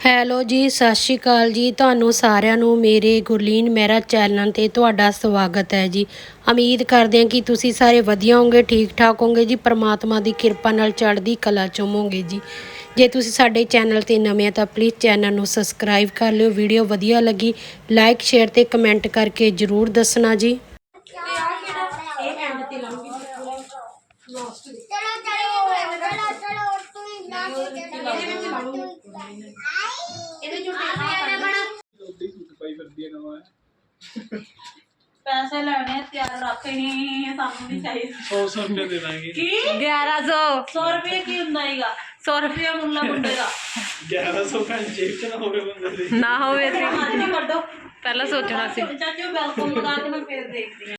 Hello ਜੀ, ਸਤਿ ਸ਼੍ਰੀ ਅਕਾਲ ਜੀ। ਤੁਹਾਨੂੰ ਸਾਰਿਆਂ ਨੂੰ ਮੇਰੇ ਗੁਰਲੀਨ ਮਹਿਰਾ ਚੈਨਲ ਤੇ ਤੁਹਾਡਾ ਸਵਾਗਤ ਹੈ ਜੀ। ਉਮੀਦ ਕਰਦੇ ਹਾਂ ਕਿ ਤੁਸੀਂ ਸਾਰੇ ਵਧੀਆ ਹੋਵੋਗੇ ਠੀਕ ਠਾਕ ਹੋਵੋਗੇ ਜੀ। ਪ੍ਰਮਾਤਮਾ ਦੀ ਕਿਰਪਾ ਨਾਲ ਚੜ੍ਹਦੀ ਕਲਾ ਚ ਜੀ। ਜੇ ਤੁਸੀਂ ਸਾਡੇ ਚੈਨਲ ਤੇ ਨਵੇਂ ਆ ਤਾਂ ਪਲੀਜ਼ ਚੈਨਲ ਨੂੰ ਸਬਸਕ੍ਰਾਈਬ ਕਰ ਲਿਓ। ਵੀਡੀਓ ਵਧੀਆ ਲੱਗੀ ਲਾਈਕ ਸ਼ੇਅਰ ਤੇ ਕਮੈਂਟ ਕਰਕੇ ਜਰੂਰ ਦੱਸਣਾ ਜੀ। ਪੈਸੇ ਲੈਣੇ ਤਿਆਰ ਰੱਖੇ ਨਹੀਂ ਸਾਨੂੰ ਨਹੀਂ ਚਾਹੀਦੇ 100 ਰੁਪਏ ਦੇ ਦਾਂਗੇ ਕੀ 1100 100 ਰੁਪਏ ਕੀ ਹੁੰਦਾ ਹੈਗਾ 100 ਰੁਪਏ ਮੁੱਲਾ ਮੁੰਡੇ ਦਾ 1100 ਭੈਣ ਜੇਬ ਚ ਨਾ ਹੋਵੇ ਬੰਦੇ ਦੇ ਨਾ ਹੋਵੇ ਤੇ ਅੱਜ ਨਹੀਂ ਕੱਢੋ ਪਹਿਲਾਂ ਸੋਚਣਾ ਸੀ ਚਾਚੂ ਵੈਲਕਮ ਲਗਾ ਕੇ ਮੈਂ ਫੇਰ ਦੇਖਦੀ ਆ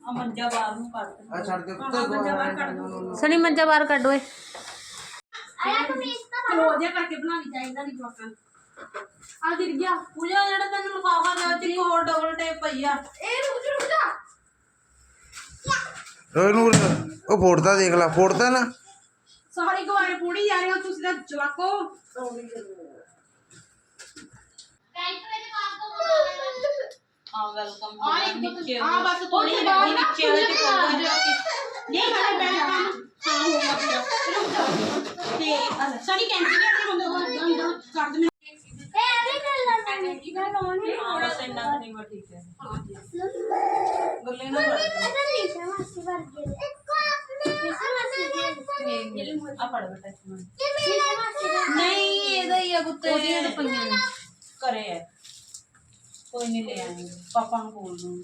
ਆ ਮੰਜਾ ਬਾਹਰ ਨੂੰ ਕੱਢ ਦੇ ਆ ਛੱਡ ਦੇ ਹਾਂ, ਮੰਜਾ ਬਾਹਰ ਕੱਢ ਦੋ ਸਣੀ ਮੰਜਾ ਬਾਹਰ ਕੱਢ ਓਏ ਆਇਆ ਤੂੰ ਇਸ ਤਾਂ ਕਲੋਜ ਕਰਕੇ ਬਣਾਉਣੀ ਚਾਹੀਦਾ ਨਹੀਂ ਜਵਾਕਾਂ ਆ ਗਿਰ ਗਿਆ ਪੂਜਾ ਜਿਹੜਾ ਤੈਨੂੰ ਲਫਾਫਾ ਦੇ ਤੇਰੀ ਹੋਰ ਡਬਲ ਟੇਪ ਪਈ ਆ ਇਹ ਰੁਕ ਜਾ ਰੁਕ ਜਾ ਰੋਏ ਨੂਰ ਉਹ ਫੋੜਦਾ ਦੇਖ ਲੈ ਫੋੜਦਾ ਨਾ ਸਾਰੀ ਗਵਾਰੇ ਪੂੜੀ ਜਾ ਰਹੇ ਹੋ ਤੁਸੀਂ ਤਾਂ ਜਵਾਕੋ ਆ ਵੈਲਕਮ ਆ ਨੀਚੇ ਆ ਬਸ ਥੋੜੀ ਜਿਹੀ ਨੀਚੇ ਵਾਲੇ ਨਹੀਂ ਸਾਡੇ ਹਾਂ ਹੋ ਗਿਆ ਤੇ ਸਾਰੀ ਕੈਂਸਲ ਕਰਕੇ ਬੰਦੇ ਕੋਲ ਅੰਦਰ ਕਰ ਦੇ ਇਹ ਐਵੇਂ ਕਰ ਲੈਣਾ ਕਰ ਪਤਾ ਨਹੀਂ ਨਹੀਂ ਇਹਦਾ ਹੀ ਆ ਗੁੱਤੇ। ਉਹਦੀਆਂ ਤਾਂ ਪਈਆਂ ਨੇ ਕਰੇ ਹੈ ਕੋਈ ਨਹੀਂ ਲੈ ਆਏਂਗੇ। ਪਾਪਾ ਨੂੰ ਬੋਲ ਦੂੰਗੀ।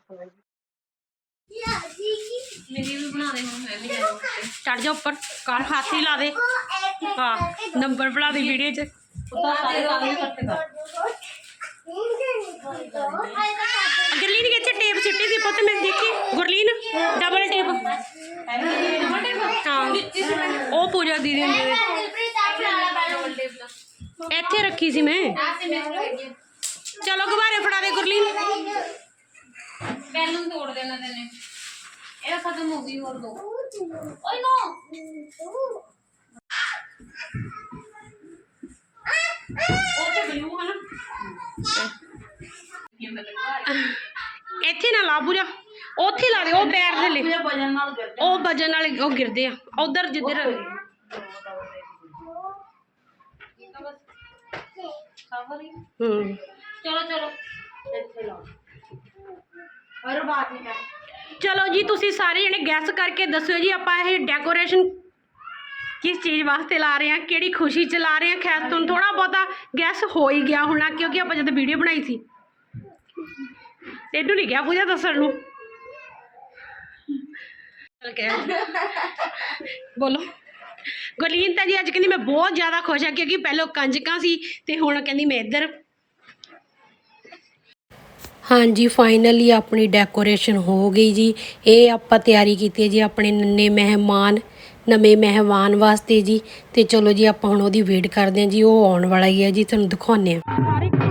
ਮੇਰੀ ਵੀ ਬਣਾ ਦੇ ਹੁਣ ਮੈਂ ਵੀ ਚੜ ਜਾ ਉੱਪਰ ਕਰ ਹੱਥ ਹੀ ਲਾ ਦੇ। ਹਾਂ ਨੰਬਰ ਬਣਾ ਦੇ ਵੀਡੀਓ 'ਚ। ਪੁੱਤਾ ਸਾਰੇ ਕਾਗਜ਼ ਇਕੱਠੇ ਕਰ ਗੁਰਲੀਨ ਕੇ ਇੱਥੇ ਟੇਪ ਸਿੱਟੀ ਸੀ ਪੁੱਤ ਮੈਂ ਦੇਖੀ। Gurleen double tape. ਹਾਂ। ਉਹ ਪੂਜਾ ਦੀਦੀ ਹੁੰਦੀ ਦੇ ਇੱਥੇ ਰੱਖੀ ਸੀ ਮੈਂ। ਚਲੋ ਗੁਬਾਰੇ ਫੜਾ ਦੇ ਗੁਰਲੀਨ। ਬੈਲੂਨ ਤੋੜ ਦੇਣਾ ਤੈਨੇ। ਇਹ ਖਤਮ ਹੋ ਗਈ ਹੋਰ ਦੋ। ਓਏ ਨੋ। ਉਹ ਤੇ ਬਲੂ ਹਨਾ ਇੱਥੇ ਨਾ ਲਾ ਪੂਜਾ। ਉੱਥੇ ਲਾ ਦੇ ਉਹ ਪੈਰ ਥੱਲੇ ਵਜਨ ਨਾਲ ਗਿਰ ਉਹ ਵਜਨ ਵਾਲੇ ਉਹ ਗਿਰਦੇ ਆ। ਉਧਰ ਜਿੱਧਰ ਕਵਰ ਹੀ ਹੂੰ। ਚਲੋ ਚਲੋ। ਇੱਥੇ ਲਾਓ ਚਲੋ ਜੀ ਤੁਸੀਂ ਸਾਰੇ ਜਣੇ ਗੈਸ ਕਰਕੇ ਦੱਸਿਓ ਜੀ ਆਪਾਂ ਇਹ ਡੈਕੋਰੇਸ਼ਨ ਕਿਸ ਚੀਜ਼ ਵਾਸਤੇ ਲਾ ਰਹੇ ਹਾਂ ਕਿਹੜੀ ਖੁਸ਼ੀ ਚ ਲਾ ਰਹੇ ਹਾਂ? ਖੈਰ ਤੁਹਾਨੂੰ ਥੋੜਾ ਬਹੁਤਾ ਗੈਸ ਹੋ ਹੀ ਗਿਆ ਹੋਣਾ ਕਿਉਂਕਿ ਆਪਾਂ ਜਦੋਂ ਵੀਡੀਓ ਬਣਾਈ ਸੀ। ਤੈਨੂੰ ਨਹੀਂ ਗਿਆ ਪੂਜਾ ਦੱਸਣ ਨੂੰ। ਚੱਲ ਬੋਲੋ। ਗੁਰਲੀਨ ਤਾਂ ਜੀ ਅੱਜ ਕਹਿੰਦੀ ਮੈਂ ਬਹੁਤ ਜ਼ਿਆਦਾ ਖੁਸ਼ ਹਾਂ ਕਿਉਂਕਿ ਪਹਿਲਾਂ ਕੰਜਕਾਂ ਸੀ ਤੇ ਹੁਣ ਕਹਿੰਦੀ ਮੈਂ ਇੱਧਰ ਹਾਂਜੀ ਫਾਈਨਲੀ ਆਪਣੀ ਡੈਕੋਰੇਸ਼ਨ ਹੋ ਗਈ ਜੀ। ਇਹ ਆਪਾਂ ਤਿਆਰੀ ਕੀਤੀ ਹੈ ਜੀ ਆਪਣੇ ਨੰਨੇ ਮਹਿਮਾਨ, ਨਵੇਂ ਮਹਿਮਾਨ ਵਾਸਤੇ ਜੀ। ਤੇ ਚਲੋ ਜੀ ਆਪਾਂ ਹੁਣ ਉਹਦੀ ਵੇਟ ਕਰਦੇ ਹਾਂ ਜੀ, ਉਹ ਆਉਣ ਵਾਲਾ ਹੀ ਹੈ ਜੀ, ਤੁਹਾਨੂੰ ਦਿਖਾਉਂਦੇ ਹਾਂ।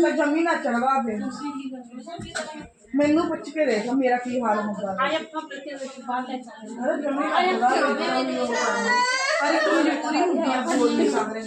ਦਾ ਜਮੀ ਨਾ ਚੜਵਾ ਦੇ ਮੈਨੂੰ ਪੁੱਛ ਕੇ ਦੇਖ ਮੇਰਾ ਕੀ ਹਾਲ ਹੁੰਦਾ ਹੈ ਅਰੇ ਜਮੀ ਨਾ ਚੜਵਾ ਦੇ ਅਰੇ ਕੋਈ ਪੂਰੀ ਹੁੰਦੀ ਆ ਬੋਲ ਨਹੀਂ ਸਕਦੇ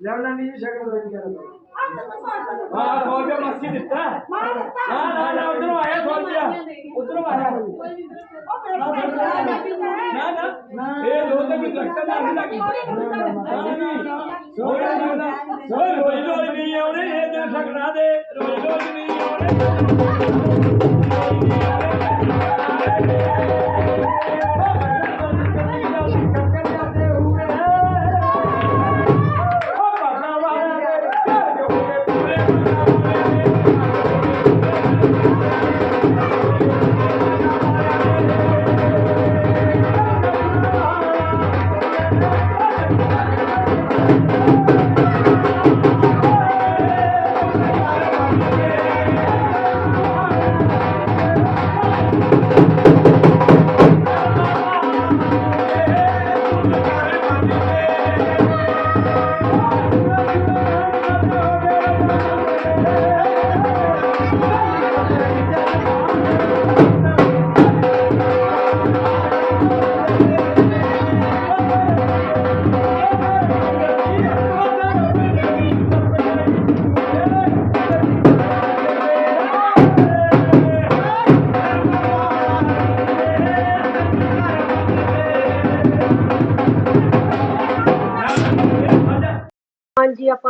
लेवलंडी शक्ल तो इनके रहता आया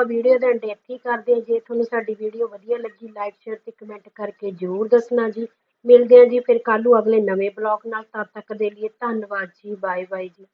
ਆਪਾਂ ਵੀਡੀਓ ਦਾ ਐਂਡ ਇੱਥੇ ਕਰਦੇ ਹਾਂ। ਜੇ ਤੁਹਾਨੂੰ ਸਾਡੀ ਵੀਡੀਓ ਵਧੀਆ ਲੱਗੀ ਲਾਈਕ ਸ਼ੇਅਰ ਤੇ ਕਮੈਂਟ ਕਰਕੇ ਜਰੂਰ ਦੱਸਣਾ ਜੀ। ਮਿਲਦੇ ਹਾਂ ਜੀ ਫਿਰ ਕੱਲ੍ਹ ਨੂੰ ਅਗਲੇ ਨਵੇਂ ਬਲੌਗ ਨਾਲ। ਤਦ ਤੱਕ ਦੇ ਲਈ ਧੰਨਵਾਦ ਜੀ। ਬਾਏ ਬਾਏ ਜੀ।